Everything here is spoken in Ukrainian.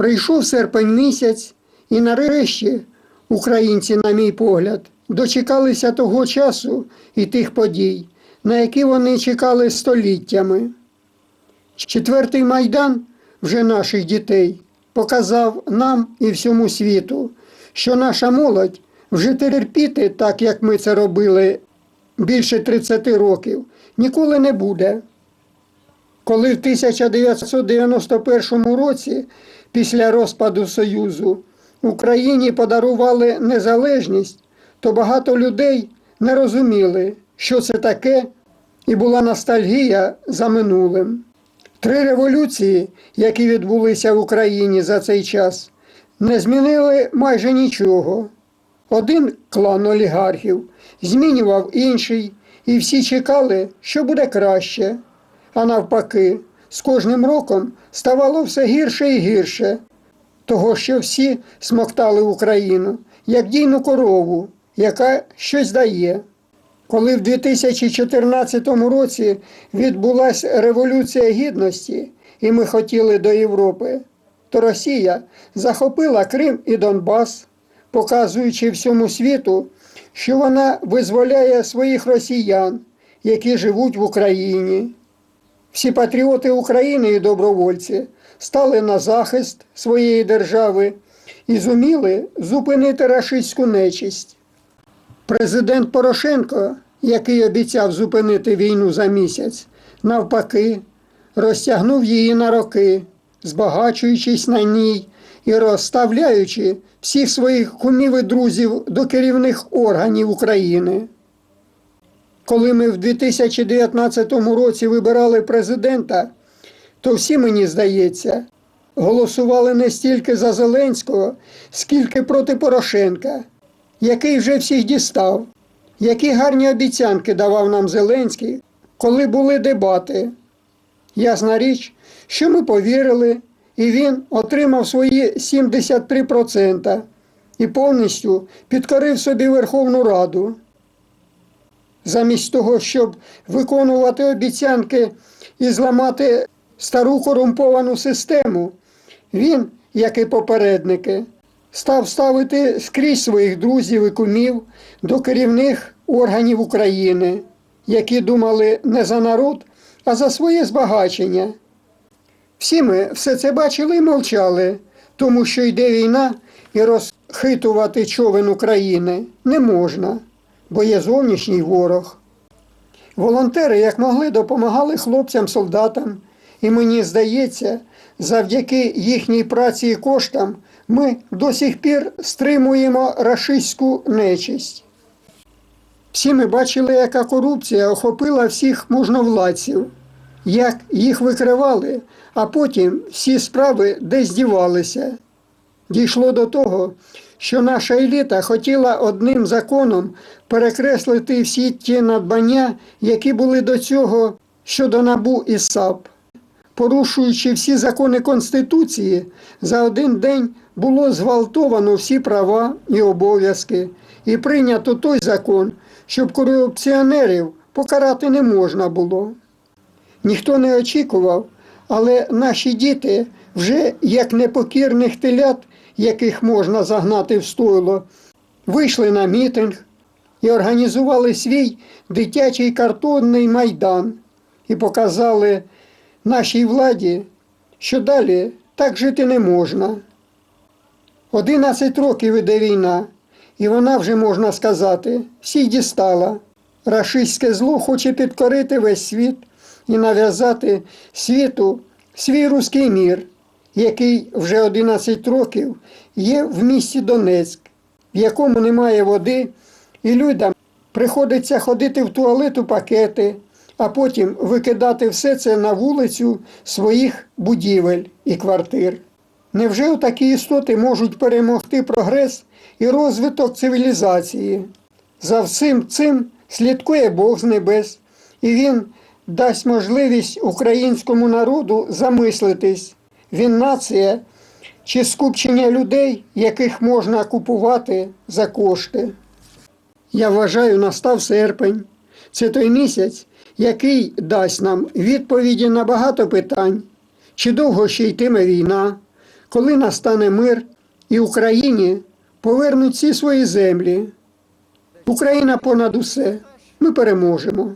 Прийшов серпень місяць, і нарешті українці, на мій погляд, дочекалися того часу і тих подій, на які вони чекали століттями. Четвертий майдан вже наших дітей показав нам і всьому світу, що наша молодь вже терпіти, так як ми це робили більше 30 років, ніколи не буде. Коли в 1991 році, після розпаду Союзу, Україні подарували незалежність, то багато людей не розуміли, що це таке, і була ностальгія за минулим. Три революції, які відбулися в Україні за цей час, не змінили майже нічого. Один клан олігархів змінював інший, і всі чекали, що буде краще. А навпаки, з кожним роком ставало все гірше і гірше, того, що всі смоктали Україну, як дійну корову, яка щось дає. Коли в 2014 році відбулася Революція Гідності, і ми хотіли до Європи, то Росія захопила Крим і Донбас, показуючи всьому світу, що вона визволяє своїх росіян, які живуть в Україні. Всі патріоти України і добровольці стали на захист своєї держави і зуміли зупинити рашистську нечисть. Президент Порошенко, який обіцяв зупинити війну за місяць, навпаки, розтягнув її на роки, збагачуючись на ній і розставляючи всіх своїх кумів і друзів до керівних органів України. Коли ми в 2019 році вибирали президента, то всі, мені здається, голосували не стільки за Зеленського, скільки проти Порошенка, який вже всіх дістав, які гарні обіцянки давав нам Зеленський, коли були дебати. Ясна річ, що ми повірили, і він отримав свої 73% і повністю підкорив собі Верховну Раду. Замість того, щоб виконувати обіцянки і зламати стару корумповану систему, він, як і попередники, став ставити скрізь своїх друзів і кумів до керівних органів України, які думали не за народ, а за своє збагачення. Всі ми все це бачили і мовчали, тому що йде війна і розхитувати човен України не можна, бо є зовнішній ворог. Волонтери, як могли, допомагали хлопцям-солдатам, і мені здається, завдяки їхній праці і коштам ми до сих пір стримуємо рашистську нечисть. Всі ми бачили, яка корупція охопила всіх можновладців, як їх викривали, а потім всі справи десь дівалися. Дійшло до того, що наша еліта хотіла одним законом перекреслити всі ті надбання, які були до цього щодо набу і САП. Порушуючи всі закони Конституції, за один день було зґвалтовано всі права і обов'язки, і прийнято той закон, щоб корупціонерів покарати не можна було. Ніхто не очікував, але наші діти вже як непокірних телят, яких можна загнати в стойло, вийшли на мітинг і організували свій дитячий картонний майдан і показали нашій владі, що далі так жити не можна. 11 років іде війна, і вона вже, можна сказати, всіх дістала. Рашистське зло хоче підкорити весь світ і нав'язати світу свій руський мір, який вже 11 років є в місті Донецьк, в якому немає води, і людям приходиться ходити в туалет у пакети, а потім викидати все це на вулицю своїх будівель і квартир. Невже такі істоти можуть перемогти прогрес і розвиток цивілізації? За всім цим слідкує Бог з небес, і Він дасть можливість українському народу замислитись. Він нація чи скупчення людей, яких можна купувати за кошти. Я вважаю, настав серпень. Це той місяць, який дасть нам відповіді на багато питань, чи довго ще йтиме війна, коли настане мир і Україні повернуть всі свої землі. Україна понад усе. Ми переможемо.